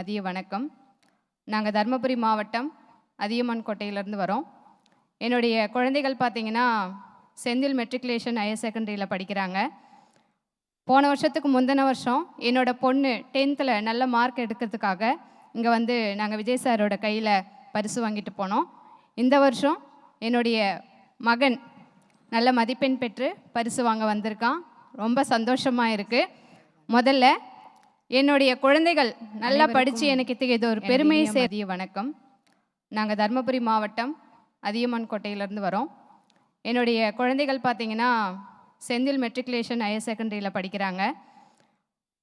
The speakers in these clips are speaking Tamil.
மதிய வணக்கம். நாங்கள் தருமபுரி மாவட்டம் அதியமான் கோட்டையிலேருந்து வரோம். என்னுடைய குழந்தைகள் பார்த்தீங்கன்னா செந்தில் மெட்ரிகுலேஷன் ஹையர் செகண்டரியில் படிக்கிறாங்க. போன வருஷத்துக்கு முந்தின வருஷம் என்னோட பொண்ணு டென்த்தில் நல்ல மார்க் எடுக்கிறதுக்காக இங்கே வந்து நாங்கள் விஜய் சாரோட கையில் பரிசு வாங்கிட்டு போனோம். இந்த வருஷம் என்னுடைய மகன் நல்ல மதிப்பெண் பெற்று பரிசு வாங்க வந்திருக்கான். ரொம்ப சந்தோஷமாக இருக்குது முதல்ல என்னுடைய குழந்தைகள் நல்லா படித்து எனக்கு இது ஒரு பெருமையை சேதிய வணக்கம். நாங்கள் தருமபுரி மாவட்டம் அதியமான் கோட்டையிலேருந்து வரோம். என்னுடைய குழந்தைகள் பார்த்தீங்கன்னா செந்தில் மெட்ரிகுலேஷன் ஹையர் செகண்டரியில் படிக்கிறாங்க.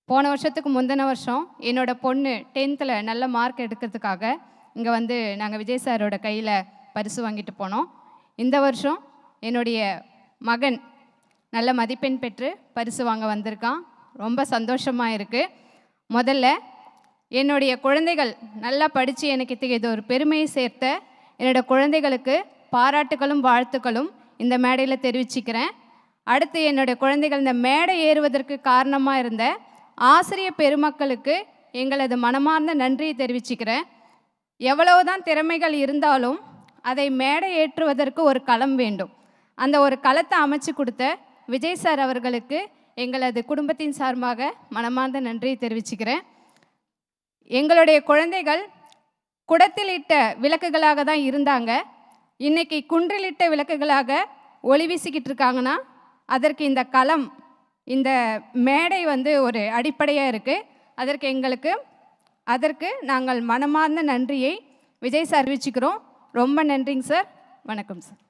போன வருஷத்துக்கு முந்தின வருஷம் என்னோட பொண்ணு டென்த்தில் நல்ல மார்க் எடுக்கிறதுக்காக இங்கே வந்து நாங்கள் விஜய் சாரோட கையில் பரிசு வாங்கிட்டு போனோம். இந்த வருஷம் என்னுடைய மகன் நல்ல மதிப்பெண் பெற்று பரிசு வாங்க வந்திருக்கான். ரொம்ப சந்தோஷமாக இருக்குது முதல்ல என்னுடைய குழந்தைகள் நல்லா படித்து எனக்கு இத்தகைய இது ஒரு பெருமையை சேர்த்த என்னோட குழந்தைகளுக்கு பாராட்டுகளும் வாழ்த்துக்களும் இந்த மேடையில் தெரிவிச்சுக்கிறேன். அடுத்து என்னுடைய குழந்தைகள் இந்த மேடை ஏறுவதற்கு காரணமாக இருந்த ஆசிரியர் பெருமக்களுக்கு எங்களது மனமார்ந்த நன்றியை தெரிவிச்சுக்கிறேன். எவ்வளவுதான் திறமைகள் இருந்தாலும் அதை மேடை ஏற்றுவதற்கு ஒரு களம் வேண்டும். அந்த ஒரு களத்தை அமைச்சு கொடுத்த விஜய் சார் அவர்களுக்கு எங்களது குடும்பத்தின் சார்பாக மனமார்ந்த நன்றியை தெரிவிச்சுக்கிறேன். எங்களுடைய குழந்தைகள் குடத்தில் இட்ட விளக்குகளாக தான் இருந்தாங்க. இன்னைக்கு குன்றிலிட்ட விளக்குகளாக ஒளி வீசிக்கிட்டு இருக்காங்கன்னா அதற்கு இந்த களம் இந்த மேடை வந்து ஒரு அடிப்படையாக இருக்குது அதற்கு எங்களுக்கு அதற்கு நாங்கள் மனமார்ந்த நன்றியை விஜய் சார் அறிவிச்சுக்கிறோம். ரொம்ப நன்றிங்க சார். வணக்கம் சார்.